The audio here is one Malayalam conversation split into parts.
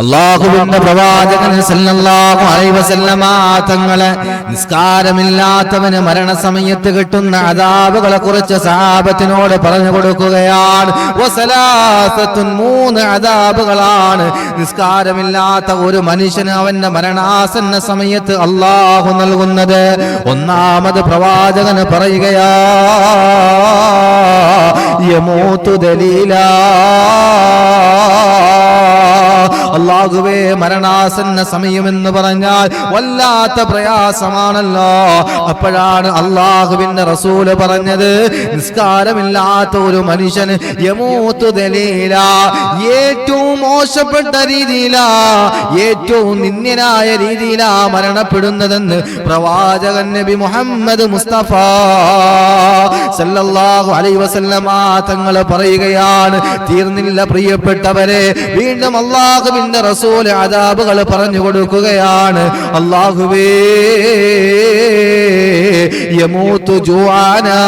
അള്ളാഹുവിന്റെ പ്രവാചകൻ സല്ലല്ലാഹു അലൈഹി വസല്ലമ തങ്ങളെ നിസ്കാരമില്ലാത്തവന് മരണസമയത്ത് കിട്ടുന്ന അദാബുകളെ കുറിച്ച് സഹാബത്തിനോട് പറഞ്ഞു കൊടുക്കുകയാണ്. മൂന്ന് അദാബുകളാണ്. നിസ്കാരമില്ലാത്ത ഒരു മനുഷ്യന് അവന്റെ മരണാസന്ന സമയത്ത് അള്ളാഹു നൽകുന്നത്. ഒന്നാമത് പ്രവാചകന് പറയുകയാ ദലീലാ അള്ളാഹുവേ മരണാസന്ന സമയമെന്ന് പറഞ്ഞാൽ വല്ലാത്ത പ്രയാസമാണല്ലോ. അപ്പോഴാണ് അള്ളാഹുവിന്റെ റസൂൽ പറഞ്ഞത് നിസ്കാരമില്ലാത്ത ഒരു മനുഷ്യന് യമൂത്ത് ദലീല ഏറ്റവും മോശപ്പെട്ട രീതിയിലാ ഏറ്റവും നിന്ദ്യനായ രീതിയിലാ മരണപ്പെടുന്നതെന്ന് പ്രവാചകൻ നബി മുഹമ്മദ് മുസ്തഫ സല്ലല്ലാഹു അലൈഹി വസല്ലമ തങ്ങൾ പറയുകയാണ്. തീർന്നില്ല പ്രിയപ്പെട്ടവരെ വീണ്ടും അള്ളാഹുവിന്റെ റസൂൽ അതാബുകൾ പറഞ്ഞു കൊടുക്കുകയാണ്. അള്ളാഹുവേ യമൂത്തു ജുആനാ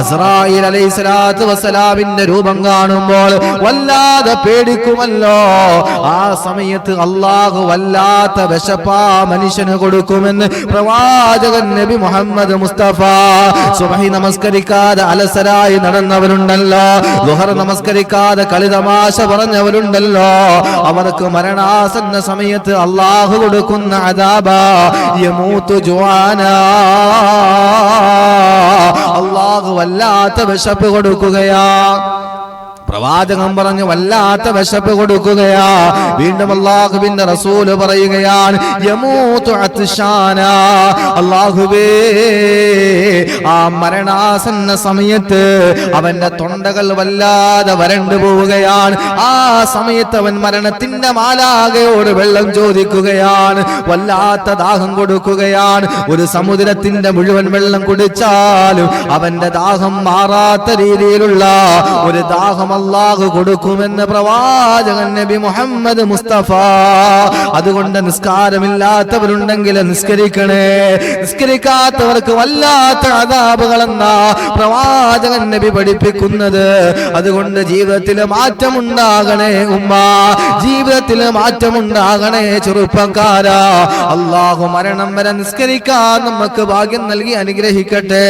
അസ്രായിൽ അലൈഹി സ്വലാത്തു വസ്സലാമിന്റെ രൂപം കാണുമ്പോൾ വല്ലാതെ പേടിക്കുമല്ലോ. ആ സമയത്ത് അള്ളാഹു വല്ലാത്ത വിശപ്പാ മനുഷ്യന് കൊടുക്കുമെന്ന് പ്രവാചകൻ നബി മുഹമ്മദ് മുസ്തഫ സുബഹി നമസ്കരിക്കാതെ അലസരായി നടന്നവരുണ്ടല്ലോ. ദുഹർ നമസ്കരിക്കാതെ കളിതമാശ പറഞ്ഞവരുണ്ടല്ലോ. അവർക്ക് മരണാസന്ന സമയത്ത് അള്ളാഹു കൊടുക്കുന്ന അതാബ യമൂത്തു ജുആനാ. അള്ളാഹു വല്ലാത്ത വിശപ്പ് കൊടുക്കുകയാ. പ്രവാചകൻ പറഞ്ഞു വല്ലാത്ത വിശപ്പ് കൊടുക്കുകയാ. വീണ്ടും അള്ളാഹുവിന്റെ റസൂൽ പറയുകയാണ് അള്ളാഹുവേ ആ മരണാസന്ന സമയത്ത് അവന്റെ തൊണ്ടകൾ വല്ലാതെ വരണ്ടു പോവുകയാണ്. ആ സമയത്ത് അവൻ മരണത്തിന്റെ മാലാകയോട് വെള്ളം ചോദിക്കുകയാണ് വല്ലാത്ത ദാഹം കൊടുക്കുകയാണ്. ഒരു സമുദ്രത്തിന്റെ മുഴുവൻ വെള്ളം കുടിച്ചാലും അവന്റെ ദാഹം മാറാത്ത രീതിയിലുള്ള ഒരു ദാഹം അള്ളാഹു കൊടുക്കുമെന്ന് പ്രവാചകൻ നബി മുഹമ്മദ് മുസ്തഫ. അതുകൊണ്ട് നിസ്കാരമില്ലാത്തവരുണ്ടെങ്കിൽ നിസ്കരിക്കണേ. നിസ്കരിക്കാത്തവർക്ക് വല്ലാത്ത അതാപുകളെന്നാ പ്രവാചകൻ നബി പഠിപ്പിക്കുന്നത്. അതുകൊണ്ട് ജീവിതത്തിൽ മാറ്റമുണ്ടാകണേ ഉമ്മ. ജീവിതത്തിൽ മാറ്റമുണ്ടാകണേ ചെറുപ്പക്കാരാ. അള്ളാഹു മരണം വരെ നിസ്കരിക്കാൻ നമുക്ക് ഭാഗ്യം നൽകി അനുഗ്രഹിക്കട്ടെ.